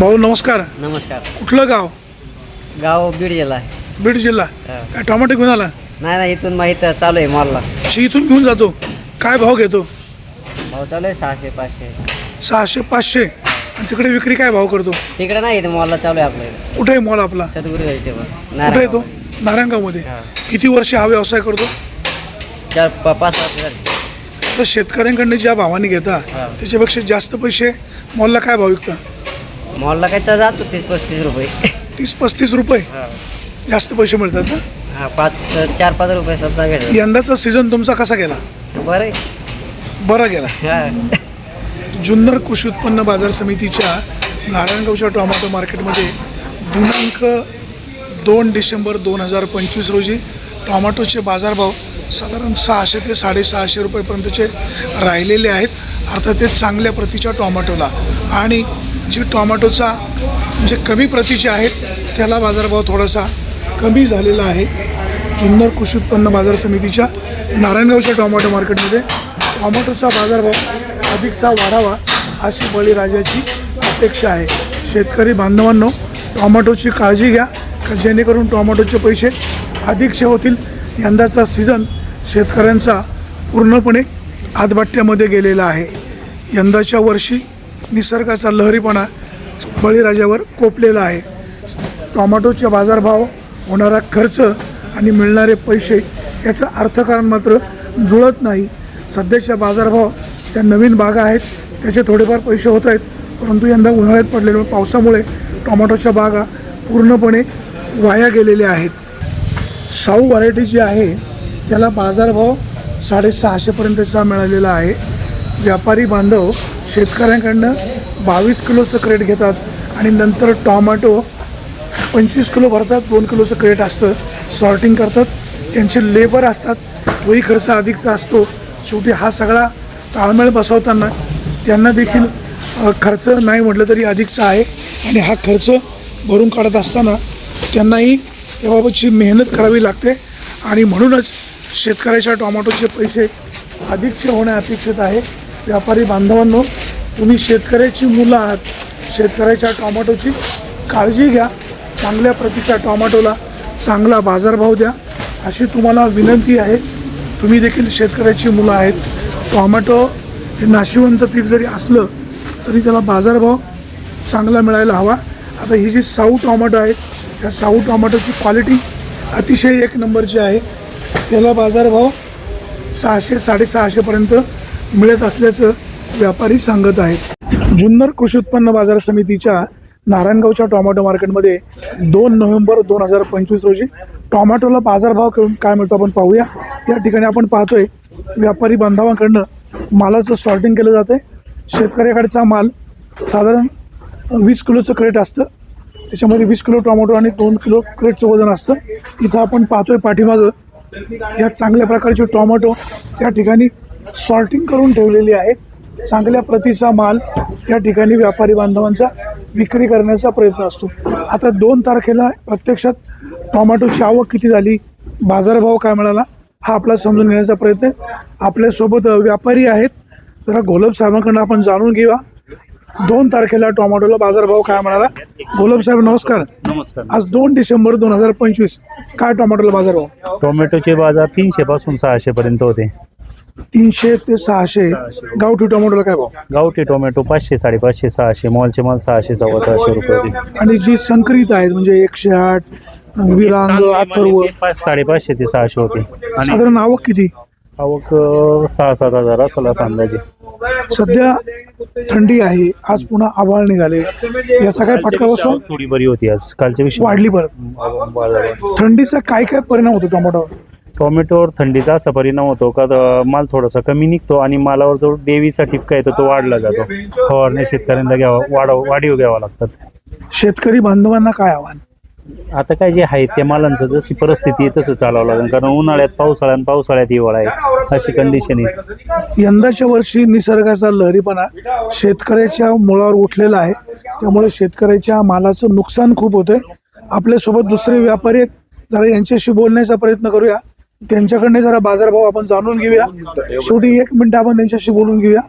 भाऊ नमस्कार. नमस्कार. कुठलं गाव? गाव बीड जिल्हा आहे. बीड जिल्हा. हा. काय टोमॅटो घेऊन आला? नाही नाही इथून माहीत चालू आहे मॉलला शी इथून घेऊन जातो. काय भाव घेतो? भाव चालू आहे सहाशे पाचशे. सहाशे पाचशे. आणि तिकडे विक्री काय भाव करतो? तिकडे नाही इथं मॉलला चालू आहे इकडे. कुठे आहे मॉल आपला? सदगुरी व्हेजिटेबल कुठे आहे तो? नारायणगावमध्ये. हा. किती वर्ष हा व्यवसाय करतो? चार प- पाच सात हजार तर शेतकऱ्यांकडनं ज्या भावाने घेता हा. त्याच्यापेक्षा जास्त पैसे मॉलला काय भाव विकता? मॉलला काय जातो तीस पस्तीस रुपये. तीस पस्तीस रुपये? जास्त पैसे मिळतात ना? हा पाच चार पाच रुपये सध्या भेटत यंदाचा सीझन तुमचा कसा गेला? बरं. आहे. बरा गेला. हा. जुन्नर कृषी उत्पन्न बाजार समितीच्या नारायणगावच्या टोमॅटो मार्केटमध्ये दिनांक दोन डिसेंबर दोन हजार पंचवीस रोजी टोमॅटोचे बाजारभाव साधारण सहाशे ते साडेसहाशे रुपयेपर्यंतचे राहिलेले आहेत. अर्थात ते चांगल्या प्रतीच्या टोमॅटोला. आणि जे टोमॅटोचा म्हणजे कमी प्रतीचे आहेत त्याला बाजारभाव थोडासा कमी झालेला आहे. जुन्नर कृषी उत्पन्न बाजार समितीच्या नारायणगावच्या टोमॅटो मार्केटमध्ये टोमॅटोचा बाजारभाव अधिकचा वाढावा अशी बळीराजाची अपेक्षा आहे. शेतकरी बांधवांनो टोमॅटोची काळजी घ्या का जेणेकरून टोमॅटोचे पैसे अधिकचे होतील? यंदाचा सीझन शेतकऱ्यांचा पूर्णपणे आदबाट्यामध्ये गेलेला आहे. यंदाच्या वर्षी निसर्गाचा लहरीपणा बळीराजावर कोपलेला आहे. टोमॅटोचे बाजारभाव होणारा खर्च आणि मिळणारे पैसे याचं अर्थकारण मात्र जुळत नाही. सध्याच्या बाजारभाव ज्या नवीन बागा आहेत त्याचे थोडेफार पैसे होत आहेत परंतु यंदा उन्हाळ्यात पडलेल्या पावसामुळे टोमॅटोच्या बागा पूर्णपणे वाया गेलेल्या आहेत. साऊ व्हरायटी जी आहे त्याला बाजारभाव साडेसहाशेपर्यंतचा मिळालेला आहे. व्यापारी बांधव शेतकऱ्यांकडनं बावीस किलोचं क्रेट घेतात आणि नंतर टॉमॅटो पंचवीस किलो भरतात दोन किलोचं क्रेट असतं. सॉर्टिंग करतात. त्यांचे लेबर असतात. तोही खर्च अधिकचा असतो. शेवटी हा सगळा ताळमेळ बसवताना त्यांना देखील खर्च नाही म्हटलं तरी अधिकचा आहे. आणि हा खर्च भरून काढत असताना त्यांनाही त्याबाबतची मेहनत करावी लागते. आणि म्हणूनच शेतकऱ्याच्या टोमॅटोचे पैसे अधिकचे होणे अपेक्षित आहे. व्यापारी बांधवांनो तुम्ही शेतकऱ्याची मुलं आहात शेतकऱ्याच्या टॉमॅटोची काळजी घ्या चांगल्या प्रतीच्या टॉमॅटोला चांगला बाजारभाव द्या अशी तुम्हाला विनंती आहे. तुम्ही देखील शेतकऱ्याची मुलं आहेत. टॉमॅटो हे नाशिवंत पीक जरी असलं तरी त्याला बाजारभाव चांगला मिळायला हवा. आता ही जी साऊ टॉमॅटो आहेत या साऊ टॉमॅटोची क्वालिटी अतिशय एक नंबरची आहे. त्याला बाजारभाव सहाशे साडेसहाशेपर्यंत मिळत असल्याचं व्यापारी सांगत आहेत. जुन्नर कृषी उत्पन्न बाजार समितीच्या नारायणगावच्या टोमॅटो मार्केटमध्ये दोन नोव्हेंबर दोन हजार पंचवीस रोजी टोमॅटोला बाजारभाव करून काय मिळतो आपण पाहूया. या ठिकाणी आपण पाहतोय व्यापारी बांधवांकडनं मालाचं सॉर्टिंग केलं जातं आहे शेतकऱ्याकडचा माल साधारण वीस किलोचं क्रेट असतं. त्याच्यामध्ये वीस किलो टोमॅटो आणि दोन किलो क्रेटचं वजन असतं. इथं आपण पाहतोय पाठीमागं या चांगल्या प्रकारचे टोमॅटो या ठिकाणी सॉर्टिंग करून ठेवलेली आहेत. चांगल्या प्रतीचा माल या ठिकाणी व्यापारी बांधवांचा विक्री करण्याचा प्रयत्न असतो. आता दोन तारखेला प्रत्यक्षात टोमॅटोची आवक किती झाली? बाजारभाव काय मिळाला? हा आपला समजून घेण्याचा प्रयत्न आहे. आपल्यासोबत व्यापारी आहेत. जरा घोलप साहेबांकडनं आपण जाणून घेऊया. दोन तारखेला टोमॅटोला बाजारभाव काय मिळाला? घोलप साहेब नमस्कार. नमस्कार. आज दोन डिसेंबर दोन हजार पंचवीस. काय टोमॅटोला बाजारभाव? टोमॅटोचे बाजार तीनशे पासून सहाशे पर्यंत होते. तीनशे ते सहाशे गावठी टोमॅटोला काय भाव? गावठी टोमॅटो पाचशे साडेपाचशे सहाशे मॉलचे माल सहाशे सव्वा सहाशे रुपये होते आणि जी संकरित आहेत म्हणजे एकशे आठ विरांग अथर्व. पाच साडेपाचशे ते सहाशे होते. आणि साधारण आवक किती? आवक अं, सहा सात हजार असेल असं अंदाजे. सध्या थंडी आहे आज पुन्हा आभाळ निघाले. याचा काय फटका बसतो? आवक थोडी बरी होती आज. कालच्या विषयी वाढली परत. थंडीचा काय काय परिणाम होतो टोमॅटोवर? टोमॅटोवर थंडीचा असा परिणाम होतो का? माल थोडासा कमी निघतो आणि मालावर जो देवीचा टिपका येतो तो वाढला जातो. फवारणी शेतकऱ्यांना घ्यावा वाढव वाढीव घ्यावा लागतात. शेतकरी बांधवांना काय आव्हान? आता काय जे आहे त्या मालांचं जशी परिस्थिती आहे तसं चालावं लागेल. कारण उन्हाळ्यात पावसाळ्यात पावसाळ्यात हिवाळा आहे. अशी कंडिशन आहे. यंदाच्या वर्षी निसर्गाचा लहरीपणा शेतकऱ्याच्या मुळावर उठलेला आहे. त्यामुळे शेतकऱ्याच्या मालाचं नुकसान खूप होतंय. आपल्यासोबत दुसरे व्यापारी आहेत. जरा यांच्याशी बोलण्याचा प्रयत्न करूया. त्यांच्याकडनं जरा बाजारभाव आपण जाणून घेऊया. शेवटी एक मिनिट आपण त्यांच्याशी बोलून घेऊया.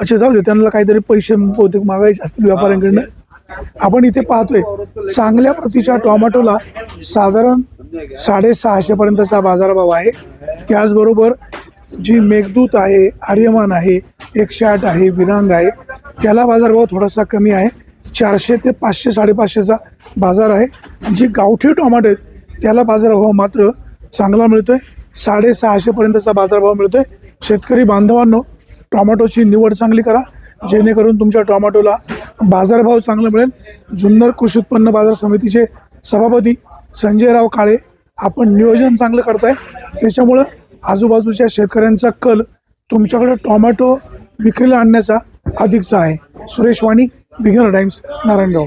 अच्छा जाऊ दे त्यांना काहीतरी पैसे बहुतेक मागायचे असतील व्यापाऱ्यांकडनं. आपण इथे पाहतोय चांगल्या प्रतीच्या टोमॅटोला साधारण साडेसहाशेपर्यंतचा बाजारभाव आहे. त्याचबरोबर जी मेघदूत आहे आर्यमान आहे एकशे आठ आहे विरांग आहे त्याला बाजारभाव थोडासा कमी आहे. चारशे ते पाचशे साडेपाचशेचा बाजार आहे. जी गावठी टोमॅटो आहेत त्याला बाजारभाव मात्र चांगला मिळतोय. साडेसहाशेपर्यंतचा बाजारभाव मिळतोय. शेतकरी बांधवांनो टोमॅटोची निवड चांगली करा. जेणेकरून तुमच्या टोमॅटोला बाजारभाव चांगला मिळेल. जुन्नर कृषी उत्पन्न बाजार समितीचे सभापती संजयराव काळे आपण नियोजन चांगलं करताय. त्याच्यामुळं आजूबाजूच्या शेतकऱ्यांचा कल तुमच्याकडे टोमॅटो विक्रीला आणण्याचा अधिकचा आहे. सुरेश वाणी बिगर टाइम्स नारायणगाव.